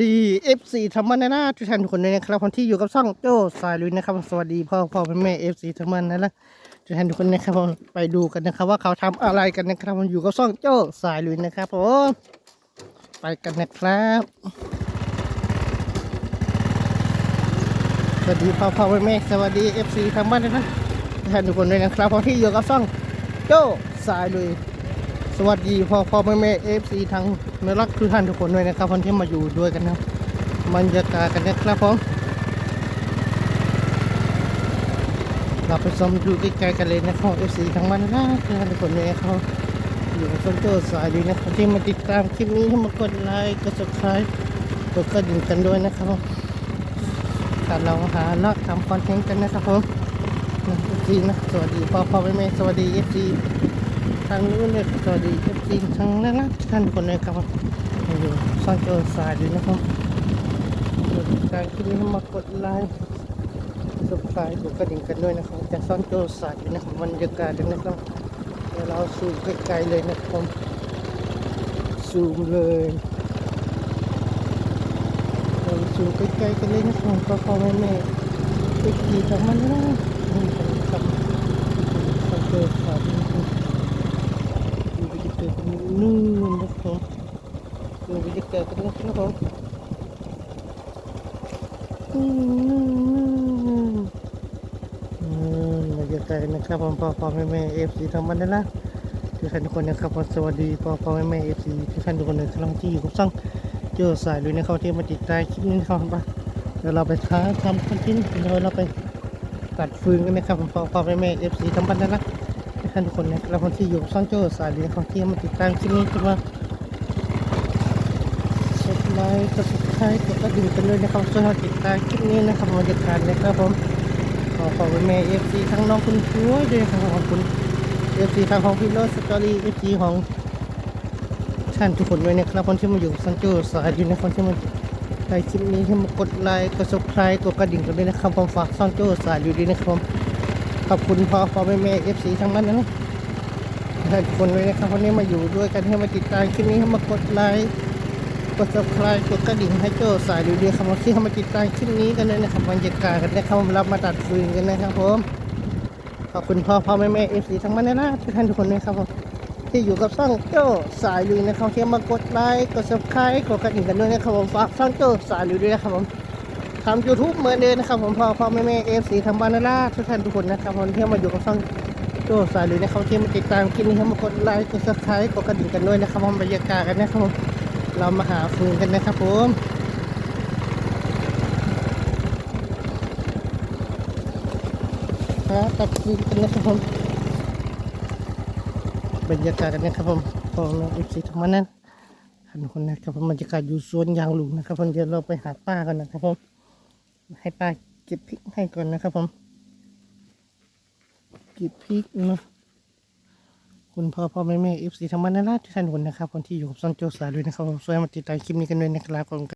ดีเอฟซีธรรมนานาทุกท่านทุกคนเลยนะครับคนที่อยู่กับช่องโจ้สายลุยนะครับ สวัสดีพ่อพ่อแม่เอฟซีธรรมนานาทุกท่านทุกคนนะครับผมไปดูกันนะครับ ว่าเขาทำอะไรกันนะครับผมอยู่กับช่องโจ้สายลุยนะครับผมไปกันนะครับสวัสดีพ่อพ่อแม่สวัสดีเอฟซีธรรมนานาทุกท่านทุกคนเลยนะครับคนที่อยู่กับช่องโจ้สายลุย สวัสดีพ่อพ่อแม่แม่เอฟซีทั้งเนรักทุกท่านทุกคนด้วยนะครับคนที่มาอยู่ด้วยกันนะบรรยากาศกันนะครับผมเราไปชมดูใกล้ๆกันเลยนะครับเอฟซีทั้งวันนะทุกท่านทุกคนเลยนะครับอยู่กับต้นเจ้าสายดีนะครับที่มาติดตามคลิปนี้ให้มากดไลค์กดซับสไครต์กดกระดิ่งกันด้วยนะครับผมการเราหาเลาะทำคอนเทนต์กันนะครับผมเอฟซีนะสวัสดีพ่อพ่อแม่แม่สวัสดีเอฟซีางนู้นเนี่ยสวัสดีครับจริงทางนั้นนะท่านคนเลยครับอยู่ซ่อนโจรสายดีนะครับการคลิปนี้มากดไลค์สุดท้ายกดกระดิ่งกันด้วยนะครับจะซ่อนโจรสายดีนะครับบรรยากาศเลยนะครับเดี๋ยวเราซูมใกลๆเลยนะครับซูมเลยเราซูมใกล้ๆกันเลยนะครับก็พอแม่แม่ไปขี่ทางมันนะนี่ครับซอนโจรสาย ดีนะครับดูวิดีโอกันนู่นนะครับดูวิดีโอกันนะครับผมอืมอืมบรรยากาศนะครับผมพ่อพ่อแม่แม่เอฟซีทำมันได้ละทุกท่านทุกคนนะครับสวัสดีพ่อพ่อแม่แม่เอฟซีทุกท่านทุกคนเลยกำลังที่อยู่กับช่องเจอสายเลยนะครับที่มาติดตามคลิปนี้ครับผมเดี๋ยวเราไปท้าทำคอนเทนต์เดี๋ยวเราไปตัดฟืนกันนะครับผมพ่อพ่อแม่แม่เอฟซีทำมันได้ละ ท่านทุกคนนะครับคนที่อยู่ซ่อนโจ้สายเรียนของที่มาติดตามคลิปนี้คือว่ากดไลค์กดติดตามกดกระดิ่งกันเลยนะครับช่วยเราติดตามคลิปนี้นะครับบรรยากาศนะครับผมขอขอบคุณแม่เอฟซีทั้งน้องคุณช่วยด้วยครับขอบคุณเอฟซีทางของพี่โรสสตอรี่เอฟซีของท่านทุกคนด้วยนะครับคนที่มาอยู่ซ่อนโจ้สายเรีนะครับที่มาในคลิปนี้ที่มากดไลค์กดซับสไครต์กดกระดิ่งกันด้วยนะครับผมฝากซ่อนโจ้สายอยู่ดีนะครับผม ขอบคุณพ่อพ่อแม่แม่เอฟซีทั้งนั้นนะท่านทุกคนเลยนะครับวันนี้มาอยู่ด้วยกันให้มาติดตามคลิปนี้ให้มากดไลค์กด subscribe กดกระดิ่งให้โจ้าสายดูดีครับที่เข้ามาติดตามคลิปนี้กันเลยนะครับบรรยากาศกันนะครับเรามาตัดฟืนกันนะครับผมขอบคุณพ่อพ่อแม่แม่เอฟซีทั้งนั้นนะทุกท่านทุกคนนะครับผมที่อยู่กับช่องโจ้าสายลุยนะครับที่มากดไลค์กด subscribe กดกระดิ่งกันด้วยนะครับผมฝากช่องโจ้าสายลุยด้วยนะครับผม ทำยูทูบเหมือนเดิมนะครับผมพ่อพ่อแม่แม่เอฟซีทำบานาร่าทุกท่านทุกคนนะครับผมที่มาอยู่กับช่องโจ้สายเลยนะครับที่มาติดตามคลิปนี้ให้มากดไลค์กดซับสไครต์กดกระดิ่งกันด้วยนะครับผมบรรยากาศกันนะครับผมเรามาหาฟืนกันนะครับผมหาตัดฟืนกันนะครับผมบรรยากาศกันนะครับผมพ่อแม่เอฟซีทำมานั้นท่านทุกคนนะครับผมบรรยากาศอยู่สวนยางหลุมนะครับผมเดี๋ยวเราไปหาป้ากันนะครับผม ให้ป้าเก็บพริกให้ก่อนนะครับผมเก็บพริกเนาะคุณพ่อพ่อแม่แม่เอฟซีธรรมนาราชทุกท่านทุกคนนะครับคนที่อยู่กับซอนโจสาด้วยนะครับผมชวยมาติดตามคลิปนี้กันด้วยนะครับผม